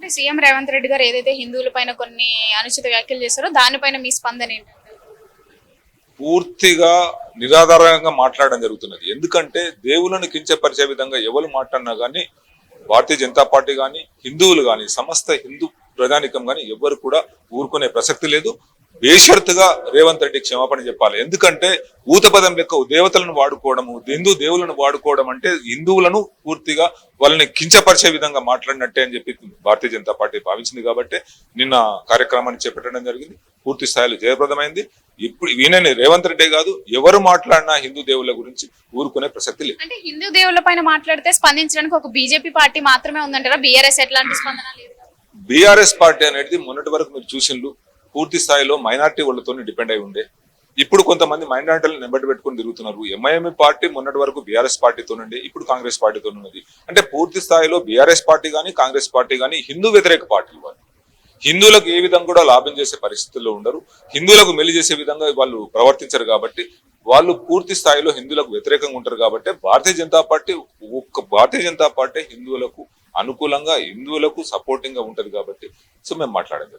అంటే సీఎం రేవంత్ రెడ్డి గారు ఏదైతే హిందువుల పైన కొన్ని అనుచిత వ్యాఖ్యలు చేశారో దానిపైన మీ స్పందన ఏంటంటే పూర్తిగా నిరాధారంగా మాట్లాడడం జరుగుతున్నది. ఎందుకంటే దేవులను కించపరిచే విధంగా ఎవరు మాట్లాడినా కానీ భారతీయ జనతా పార్టీ కానీ హిందువులు కానీ సమస్త హిందూ ప్రధానికం కానీ ఎవ్వరు కూడా ఊరుకునే ప్రసక్తి లేదు. బేషరతుగా రేవంత్ రెడ్డి క్షమాపణ చెప్పాలి. ఎందుకంటే ఊతపదం లెక్క దేవతలను వాడుకోవడము హిందూ దేవులను వాడుకోవడం అంటే హిందువులను పూర్తిగా వాళ్ళని కించపరిచే విధంగా మాట్లాడినట్టే అని చెప్పి భారతీయ జనతా పార్టీ భావించింది కాబట్టి నిన్న కార్యక్రమాన్ని చేపట్టడం జరిగింది. పూర్తి స్థాయిలో జయప్రదమైంది. ఇప్పుడు ఈయనని రేవంత్ రెడ్డి కాదు ఎవరు మాట్లాడినా హిందూ దేవుళ్ళ గురించి ఊరుకునే ప్రసక్తి లేదు. అంటే హిందూ దేవుళ్ళ పైన మాట్లాడితే స్పందించడానికి ఒక బీజేపీ పార్టీ మాత్రమే ఉందంటారా? బీఆర్ఎస్ ఎట్లాంటి స్పందన లేదు? బీఆర్ఎస్ పార్టీ అనేది మొన్నటి వరకు మీరు చూసిండ్రు. పూర్తి స్థాయిలో మైనార్టీ వాళ్ళతోనే డిపెండ్ అయి ఉండే. ఇప్పుడు కొంతమంది మైనార్టీలను నిలబడి పెట్టుకుని తిరుగుతున్నారు. ఎంఐఎం పార్టీ మొన్నటి వరకు బీఆర్ఎస్ పార్టీతో నుండి ఇప్పుడు కాంగ్రెస్ పార్టీతో ఉన్నది. అంటే పూర్తి స్థాయిలో బీఆర్ఎస్ పార్టీ కానీ కాంగ్రెస్ పార్టీ కానీ హిందూ వ్యతిరేక పార్టీలు వాళ్ళు హిందువులకు ఏ విధంగా కూడా లాభం చేసే పరిస్థితుల్లో ఉండరు. హిందువులకు మెలి చేసే విధంగా వాళ్ళు ప్రవర్తించరు కాబట్టి వాళ్ళు పూర్తి స్థాయిలో హిందువులకు వ్యతిరేకంగా ఉంటారు కాబట్టి భారతీయ జనతా పార్టీ ఒక్క భారతీయ జనతా పార్టీ హిందువులకు అనుకూలంగా హిందువులకు సపోర్టింగ్గా ఉంటది కాబట్టి సో మేము మాట్లాడేది.